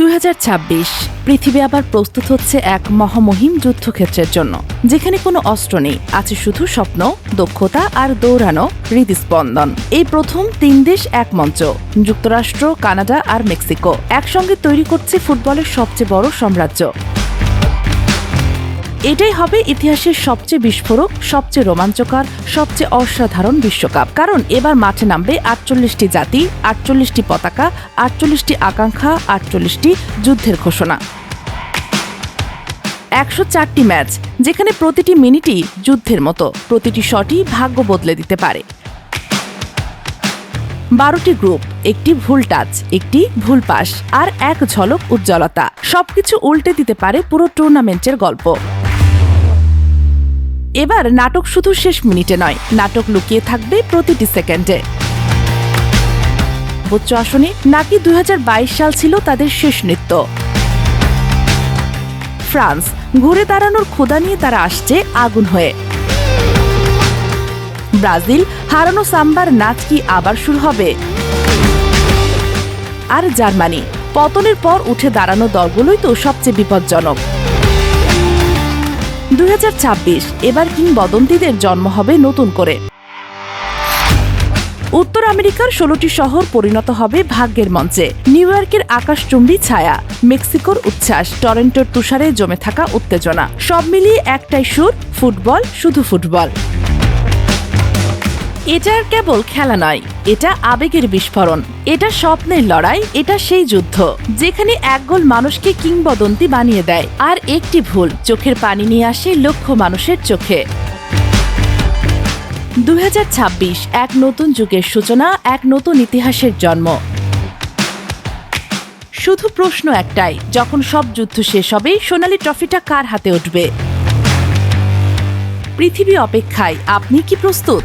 দুই হাজার ছাব্বিশ, পৃথিবী আবার প্রস্তুত হচ্ছে এক মহামহিম যুদ্ধক্ষেত্রের জন্য, যেখানে কোনো অস্ত্র নেই, আছে শুধু স্বপ্ন, দক্ষতা আর দৌড়ানো হৃদস্পন্দন। এই প্রথম তিন দেশ এক মঞ্চ, যুক্তরাষ্ট্র, কানাডা আর মেক্সিকো, একসঙ্গে তৈরি করছে ফুটবলের সবচেয়ে বড় সাম্রাজ্য। এটাই হবে ইতিহাসের সবচেয়ে বিস্ফোরক, সবচেয়ে রোমাঞ্চকর, সবচেয়ে অসাধারণ বিশ্বকাপ। কারণ এবার মাঠে নামবে আটচল্লিশটি জাতি, আটচল্লিশটি পতাকা, আটচল্লিশটি আকাঙ্ক্ষা, আটচল্লিশটি যুদ্ধের ঘোষণা। একশো চারটি ম্যাচ, যেখানে প্রতিটি মিনিটই যুদ্ধের মতো, প্রতিটি শটই ভাগ্য বদলে দিতে পারে। বারোটি গ্রুপ, একটি ভুল টাচ, একটি ভুল পাস, আর এক ঝলক উজ্জ্বলতা। সবকিছু উল্টে দিতে পারে পুরো টুর্নামেন্টের গল্প। এবার নাটক শুধু শেষ মিনিটে নয়, নাটক লুকিয়ে থাকবে প্রতিটি সেকেন্ডে। সর্বোচ্চ আসনে নাকি দুই হাজার বাইশ সাল ছিল তাদের শেষ নৃত্য। ফ্রান্স, ঘুরে দাঁড়ানোর ক্ষুদা নিয়ে তারা আসছে আগুন হয়ে। ব্রাজিল, হারানো সাম্বার নাচ কি আবার শুরু হবে? আর জার্মানি, পতনের পর উঠে দাঁড়ানো দলগুলোই তো সবচেয়ে বিপজ্জনক। দুই এবার কিংবদন্তিদের জন্ম হবে নতুন করে। উত্তর আমেরিকার ষোলোটি শহর পরিণত হবে ভাগ্যের মঞ্চে। নিউ ইয়র্কের আকাশচুম্বী ছায়া, মেক্সিকোর উচ্ছ্বাস, টরেন্টোর তুষারে জমে থাকা উত্তেজনা। সব মিলিয়ে একটাই সুর, ফুটবল, শুধু ফুটবল। এটা আর কেবল খেলা নয়, এটা আবেগের বিস্ফোরণ। এটা স্বপ্নের লড়াই, এটা সেই যুদ্ধ, যেখানে এক গোল মানুষকে কিংবদন্তি বানিয়ে দেয়। আর একটি ভুল, চোখের পানি নিয়ে আসে লক্ষ মানুষের চোখে। দুই এক নতুন যুগের সূচনা, এক নতুন ইতিহাসের জন্ম। শুধু প্রশ্ন একটাই, যখন সব যুদ্ধ শেষ হবে, সোনালি ট্রফিটা কার হাতে উঠবে? পৃথিবী অপেক্ষায়, আপনি কি প্রস্তুত?